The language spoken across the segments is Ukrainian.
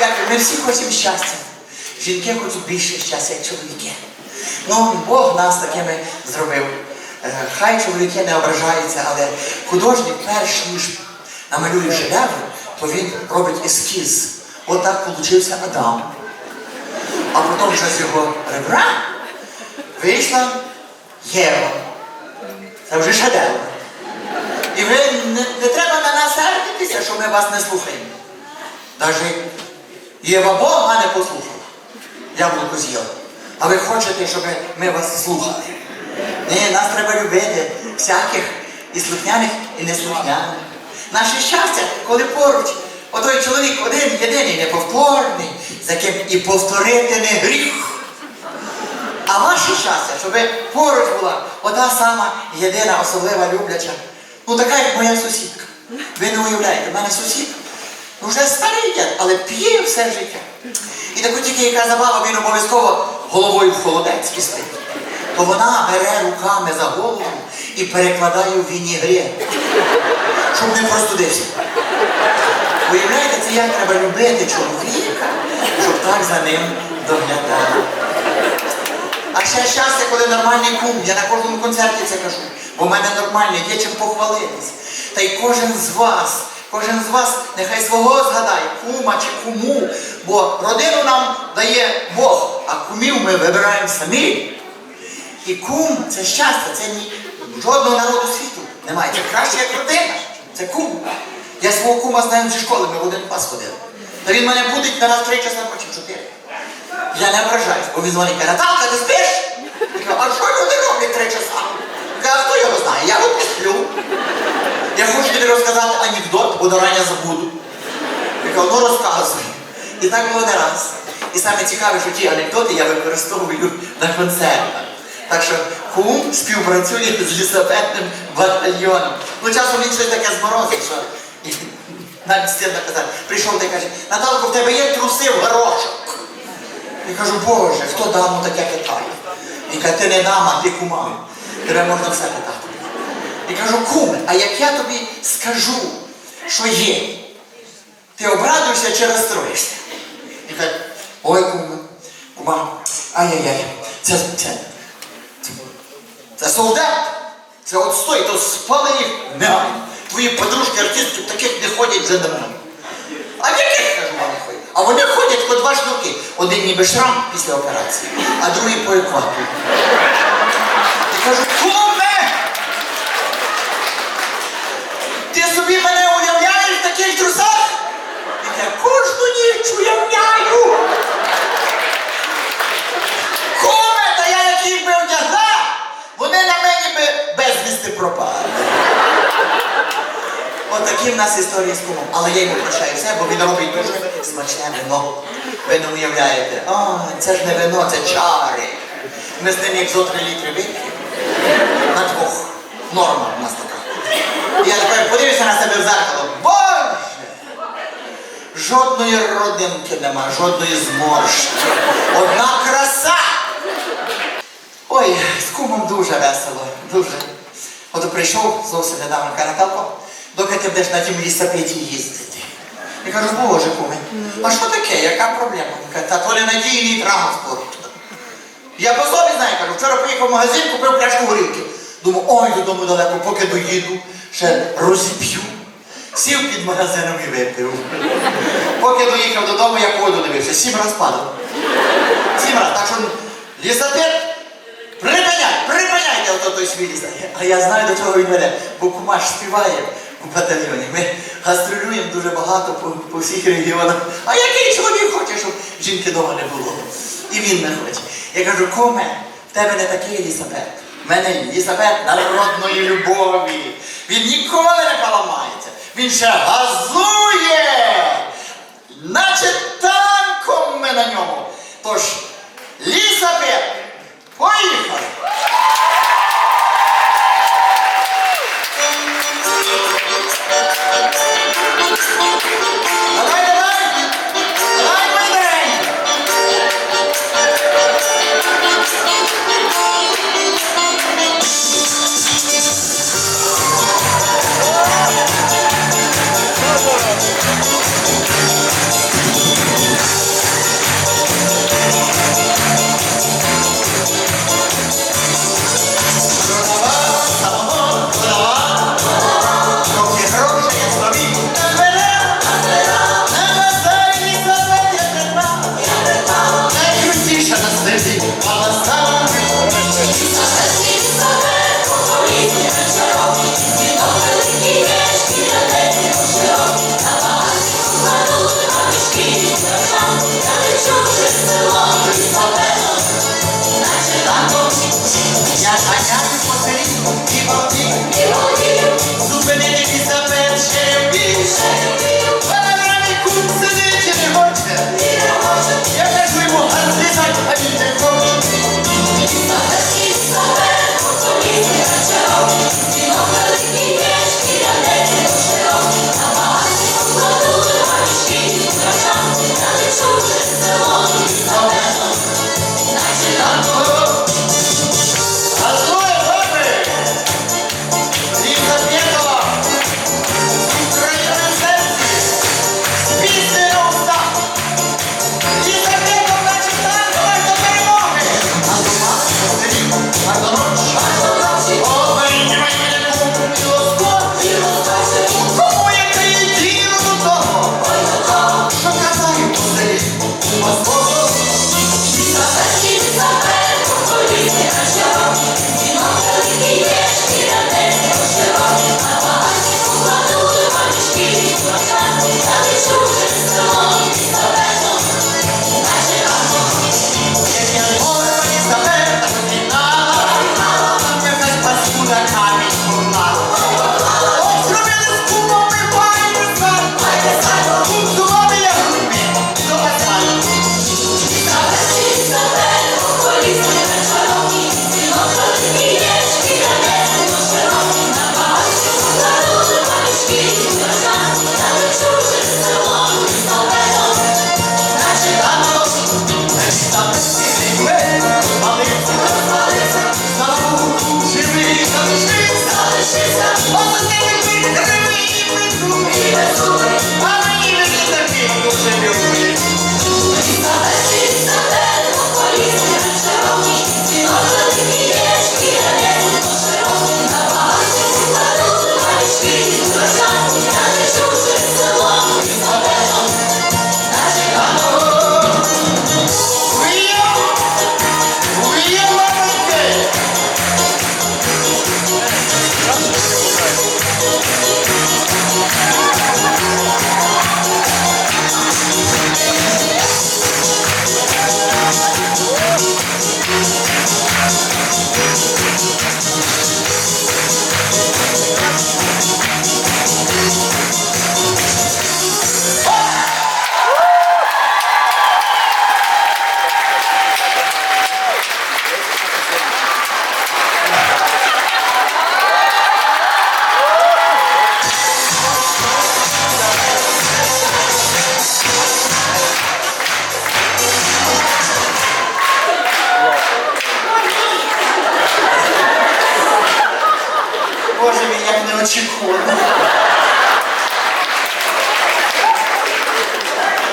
Як ми всі хочемо щастя. Жінки хочуть більше щастя, як чоловіки. Ну, Бог нас такими зробив. Е, Хай чоловіки не ображаються, але художник, перш ніж намалює шедевр, то він робить ескіз. От так получився Адам. А потім вже з його ребра вийшла Єва. Це вже шедевр. І ви не, не треба на нас сердитися, що ми вас не слухаємо. Навіть Єва Бога не послухала. Яблуко з'їла. А ви хочете, щоб ми вас слухали? Ні, нас треба любити, всяких і слухняних, і неслухняних. Наше щастя, коли поруч, отой чоловік один, єдиний, неповторний, за ким і повторити не гріх. А ваше щастя, щоб поруч була ота сама єдина, особлива любляча. Ну така, як моя сусідка. Ви не уявляєте, в мене сусід ну, вже старий дід, але п'є все життя. І таку тільки яка забава, він обов'язково головою в холодець і. То вона бере руками за голову і перекладає в вінігрі, щоб не простудився. Уявляєте, це як треба любити чоловіка, щоб так за ним доглядати. А ще щастя, коли нормальний кум. Я на кожному концерті це кажу. Бо в мене нормальний, є чим похвалитись. Та й кожен з вас, кожен з вас нехай свого згадає, кума чи куму. Бо родину нам дає Бог, а кумів ми вибираємо самі. І кум це щастя, це ні жодного народу світу немає. Це краще, як родина. Це кум. Я свого кума знаю зі школи, ми в один клас ходили. Та він мене будить на раз три часа ночі, чотири. Я не ображаюсь, бо він дзвонить, каже, Наталка, ти спиш? Я кажу, а що люди роблять три часа? Я хто його знає? Я от сплю. Я хочу тобі розказати анекдот, бо до рання забуду. Я кажу, ну розказуй. І так було не раз. І саме цікаве, що ті анекдоти я використовую на концертах. Так що кум співпрацює з лісопетним батальйоном. Ну часом він щось таке зморозить, що навіть стидно казати. Прийшов та каже, Наталко, в тебе є труси в горошок. Я кажу, Боже, хто даму таке питає? Він каже, ти не дама, ти кума. Тебе можна все питати. Я кажу, куме, а як я тобі скажу, що є, ти обрадуєшся чи розстроїшся? Він каже, ой, куме, кума, ай-яй-яй, це, це, це, це солдат, це отстой, то спали їх немає. Твої подружки артистки таких не ходять вже давно. А яких кажу вони ходять? А вони ходять по два штуки. Один ніби шрам після операції, а другий по екватору. Кажу, куме! Ти собі мене уявляєш в таких трусах? І я кожну ніч уявляю. Куме, та я як їх би одягла, вони на мені би безвісти пропали. Отакі в нас історії з кумом. Але я йому прощаю все, бо він робить дуже смачне вино. Ви не уявляєте. О, це ж не вино, це чари. Ми з ним як зо три літри вип'ємо. На двох. Норма в нас така. Я тепер подивлюся на себе в зеркало. Боже! Жодної родинки нема, жодної зморшки. Одна краса! Ой, з кумом дуже весело, дуже. От прийшов зовсім недавно, каже, Наталко, доки ти будеш на тім лісапеді їздити. Я кажу, боже куме, а що таке, яка проблема? Він каже, та то не надійний транспорт. Я по собі знаю, кажу, вчора поїхав в магазин, купив пляшку горілки. Думаю, ой, додому далеко, поки доїду, ще розіп'ю. Сів під магазином і випив. Поки доїхав додому, я воду дивився, сім раз падав. Сім раз. Так що лісапед, припиняй, припиняйте ото той свій ліс. А я знаю, до чого він веде, бо кумаш співає у батальйоні. Ми гастролюємо дуже багато по, по всіх регіонах. А який чоловік хоче, щоб жінки вдома не було? І він не хоче. Я кажу, коме, в тебе не такий лісапед. В мене лісапед народної любові. Він ніколи не поламається. Він ще газує. Наче танком ми на ньому. Тож,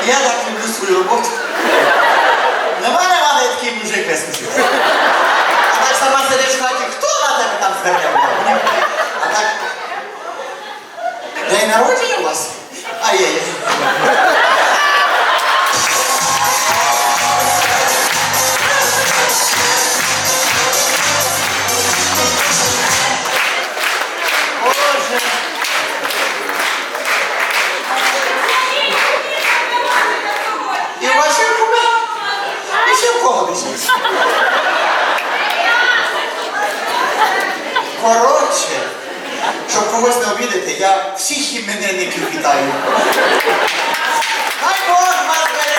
Я так люблю свою роботу. Нема нема де такий мужик вискочив. А так сама сидиш в хаті, хто на тебе там увагу? А так. День народження Коротше, щоб когось не обідати, я всіх іменинників вітаю. Дай Бог вас!